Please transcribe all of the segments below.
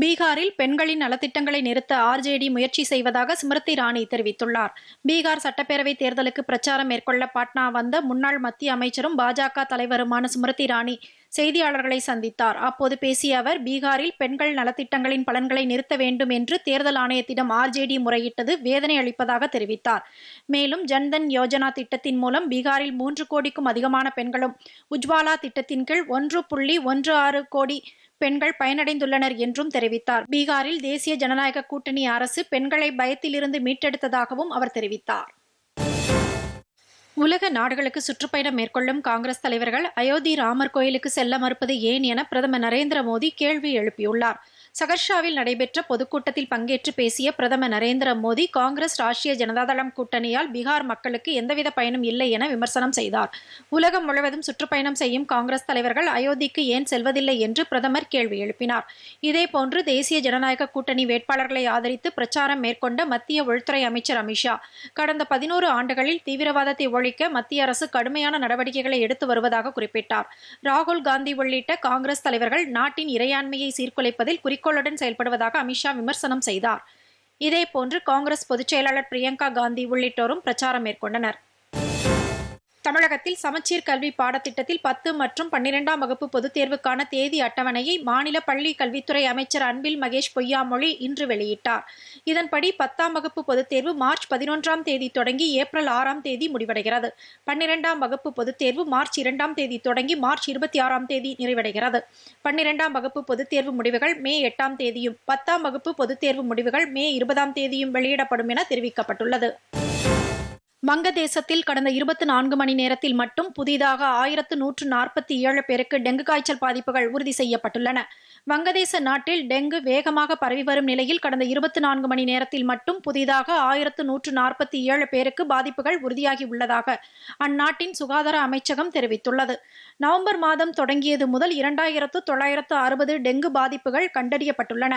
பீகாரில் பெண்களின் நலத்திட்டங்களை நிறுத்த ஆர்ஜேடி முயற்சி செய்வதாக ஸ்மிருதி இரானி தெரிவித்துள்ளார். பீகார் சட்டப்பேரவை தேர்தலுக்கு பிரச்சாரம் மேற்கொள்ள பாட்னா வந்த முன்னாள் மத்திய அமைச்சரும் பாஜக தலைவருமான ஸ்மிருதி இரானி செய்தியாளர்களை சந்தித்தார். அப்போது பேசிய அவர் பீகாரில் பெண்கள் நலத்திட்டங்களின் பலன்களை நிறுத்த வேண்டும் என்று தேர்தல் ஆணையத்திடம் ஆர்ஜேடி முறையிட்டது வேதனை அளிப்பதாக தெரிவித்தார். மேலும் ஜன்தன் யோஜனா திட்டத்தின் மூலம் பீகாரில் மூன்று கோடிக்கும் அதிகமான பெண்களும் உஜ்வாலா திட்டத்தின் கீழ் ஒன்று புள்ளி ஒன்று ஆறு கோடி பெண்கள் பயனடைந்துள்ளனர் என்றும் தெரிவித்தார். பீகாரில் தேசிய ஜனநாயக கூட்டணி அரசு பெண்களை பயத்திலிருந்து மீட்டெடுத்ததாகவும் அவர் தெரிவித்தார். உலக நாடுகளுக்கு சுற்றுப்பயணம் மேற்கொள்ளும் காங்கிரஸ் தலைவர்கள் அயோத்தி ராமர் கோயிலுக்கு செல்ல மறுப்பது ஏன் என பிரதமர் நரேந்திர மோடி கேள்வி எழுப்பியுள்ளார். சகர்ஷாவில் நடைபெற்ற பொதுக்கூட்டத்தில் பங்கேற்று பேசிய பிரதமர் நரேந்திர மோடி காங்கிரஸ் ராஷ்டிரிய ஜனதாதளம் கூட்டணியால் பீகார் மக்களுக்கு எந்தவித பயனும் இல்லை என விமர்சனம் செய்தார். உலகம் முழுவதும் சுற்றுப்பயணம் செய்யும் காங்கிரஸ் தலைவர்கள் அயோத்திக்கு ஏன் செல்வதில்லை என்று பிரதமர் கேள்வி எழுப்பினார். இதேபோன்று தேசிய ஜனநாயக கூட்டணி வேட்பாளர்களை ஆதரித்து பிரச்சாரம் மேற்கொண்ட மத்திய உள்துறை அமைச்சர் அமித்ஷா கடந்த பதினோரு ஆண்டுகளில் தீவிரவாதத்தை ஒழிக்க மத்திய அரசு கடுமையான நடவடிக்கைகளை எடுத்து வருவதாக குறிப்பிட்டார். ராகுல் காந்தி உள்ளிட்ட காங்கிரஸ் தலைவர்கள் நாட்டின் இறையாண்மையை சீர்குலைப்பதில் குறிக்கோளுடன் செயல்படுவதாக அமித்ஷா விமர்சனம் செய்தார். இதேபோன்று காங்கிரஸ் பொதுச் செயலாளர் பிரியங்கா காந்தி உள்ளிட்டோரும் பிரச்சாரம் மேற்கொண்டனர். தமிழகத்தில் சமச்சீர் கல்வி பாடத்திட்டத்தில் பத்து மற்றும் பன்னிரெண்டாம் வகுப்பு பொதுத் தேர்வுக்கான தேதி அட்டவணையை மாநில பள்ளி கல்வித்துறை அமைச்சர் அன்பில் மகேஷ் பொய்யாமொழி இன்று வெளியிட்டார். இதன்படி பத்தாம் வகுப்பு பொதுத் தேர்வு மார்ச் பதினொன்றாம் தேதி தொடங்கி ஏப்ரல் ஆறாம் தேதி முடிவடைகிறது. பன்னிரெண்டாம் வகுப்பு பொதுத் தேர்வு மார்ச் இரண்டாம் தேதி தொடங்கி மார்ச் இருபத்தி ஆறாம் தேதி நிறைவடைகிறது. பன்னிரெண்டாம் வகுப்பு பொதுத் தேர்வு முடிவுகள் மே எட்டாம் தேதியும் பத்தாம் வகுப்பு பொதுத் தேர்வு முடிவுகள் மே இருபதாம் தேதியும் வெளியிடப்படும் என தெரிவிக்கப்பட்டுள்ளது. வங்கதேசத்தில் கடந்த இருபத்தி நான்கு மணி நேரத்தில் மட்டும் புதிதாக ஆயிரத்து நூற்று நாற்பத்தி ஏழு பேருக்கு டெங்கு காய்ச்சல் பாதிப்புகள் உறுதி செய்யப்பட்டுள்ளன. வங்கதேச நாட்டில் டெங்கு வேகமாக பரவி வரும் நிலையில் கடந்த இருபத்தி நான்கு மணி நேரத்தில் மட்டும் புதிதாக ஆயிரத்து நூற்று நாற்பத்தி ஏழு பேருக்கு பாதிப்புகள் உறுதியாகியுள்ளதாக அந்நாட்டின் சுகாதார அமைச்சகம் தெரிவித்துள்ளது. நவம்பர் மாதம் தொடங்கியது முதல் இரண்டாயிரத்து தொள்ளாயிரத்து அறுபது டெங்கு பாதிப்புகள் கண்டறியப்பட்டுள்ளன.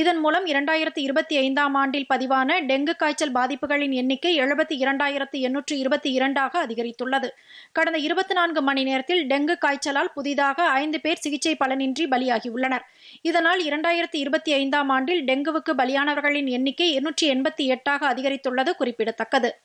இதன் மூலம் இரண்டாயிரத்தி இருபத்தி ஐந்தாம் ஆண்டில் பதிவான டெங்கு காய்ச்சல் பாதிப்புகளின் எண்ணிக்கை எழுபத்தி இரண்டாயிரத்து எண்ணூற்று இருபத்தி இரண்டாக அதிகரித்துள்ளது. கடந்த இருபத்தி நான்கு மணி நேரத்தில் டெங்கு காய்ச்சலால் புதிதாக ஐந்து பேர் சிகிச்சை பலனின்றி பலியாகியுள்ளனர். இதனால் இரண்டாயிரத்தி இருபத்தி ஐந்தாம் ஆண்டில் டெங்குவுக்கு பலியானவர்களின் எண்ணிக்கை இருநூற்றி எண்பத்தி எட்டாக அதிகரித்துள்ளது குறிப்பிடத்தக்கது.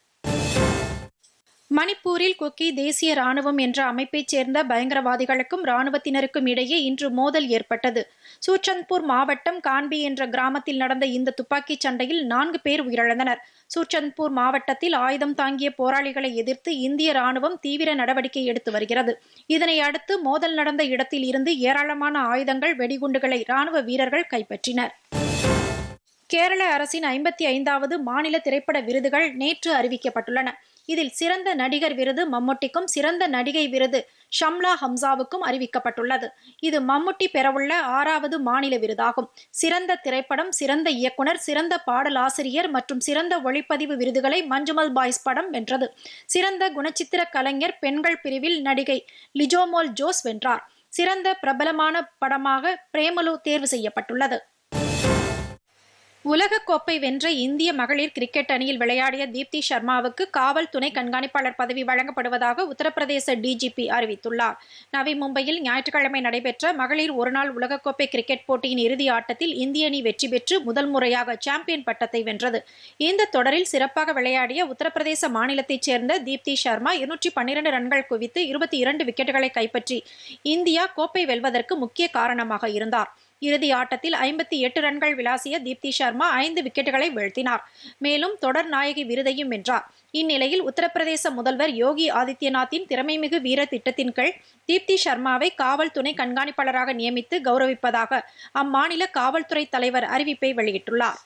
மணிப்பூரில் கொக்கி தேசிய ராணுவம் என்ற அமைப்பைச் சேர்ந்த பயங்கரவாதிகளுக்கும் ராணுவத்தினருக்கும் இடையே இன்று மோதல் ஏற்பட்டது. சூச்சந்த்பூர் மாவட்டம் கான்பி என்ற கிராமத்தில் நடந்த இந்த துப்பாக்கிச் சண்டையில் நான்கு பேர் உயிரிழந்தனர். சூச்சந்த்பூர் மாவட்டத்தில் ஆயுதம் தாங்கிய போராளிகளை எதிர்த்து இந்திய ராணுவம் தீவிர நடவடிக்கை எடுத்து வருகிறது. இதனை அடுத்து மோதல் நடந்த இடத்தில் இருந்து ஏராளமான ஆயுதங்கள் வெடிகுண்டுகளை ராணுவ வீரர்கள் கைப்பற்றினர். கேரள அரசின் ஐம்பத்தி ஐந்தாவது மாநில திரைப்பட விருதுகள் நேற்று அறிவிக்கப்பட்டுள்ளன. இதில் சிறந்த நடிகர் விருது மம்முட்டிக்கும் சிறந்த நடிகை விருது ஷம்லா ஹம்சாவுக்கும் அறிவிக்கப்பட்டுள்ளது. இது மம்முட்டி பெறவுள்ள ஆறாவது மாநில விருதாகும். சிறந்த திரைப்படம் சிறந்த இயக்குனர் சிறந்த பாடலாசிரியர் மற்றும் சிறந்த ஒளிப்பதிவு விருதுகளை மஞ்சுமல் பாய்ஸ் படம் வென்றது. சிறந்த குணச்சித்திர கலைஞர் பெண்கள் பிரிவில் நடிகை லிஜோமோல் ஜோஸ் வென்றார். சிறந்த பிரபலமான படமாக பிரேமலு தேர்வு செய்யப்பட்டுள்ளது. உலகக்கோப்பை வென்ற இந்திய மகளிர் கிரிக்கெட் அணியில் விளையாடிய தீப்தி சர்மாவுக்கு காவல் துணை கண்காணிப்பாளர் பதவி வழங்கப்படுவதாக உத்தரப்பிரதேச டிஜிபி அறிவித்துள்ளார். நவி மும்பையில் ஞாயிற்றுக்கிழமை நடைபெற்ற மகளிர் ஒருநாள் உலகக்கோப்பை கிரிக்கெட் போட்டியின் இறுதி ஆட்டத்தில் இந்திய அணி வெற்றி பெற்று முதல் முறையாக சாம்பியன் பட்டத்தை வென்றது. இந்த தொடரில் சிறப்பாக விளையாடிய உத்தரப்பிரதேச மாநிலத்தைச் சேர்ந்த தீப்தி சர்மா இருநூற்றி பன்னிரண்டு ரன்கள் குவித்து இருபத்தி இரண்டு விக்கெட்டுகளை கைப்பற்றி இந்தியா கோப்பை வெல்வதற்கு முக்கிய காரணமாக இருந்தார். இறுதி ஆட்டத்தில் ஐம்பத்தி எட்டு ரன்கள் விளாசிய தீப்தி சர்மா ஐந்து விக்கெட்டுகளை வீழ்த்தினார். மேலும் தொடர் நாயகி விருதையும் வென்றார். இந்நிலையில் உத்தரப்பிரதேச முதல்வர் யோகி ஆதித்யநாத்தின் திறமைமிகு வீர திட்டத்தின் கீழ் தீப்தி சர்மாவை காவல் துணை கண்காணிப்பாளராக நியமித்து கௌரவிப்பதாக அம்மாநில காவல்துறை தலைவர் அறிவிப்பை வெளியிட்டுள்ளார்.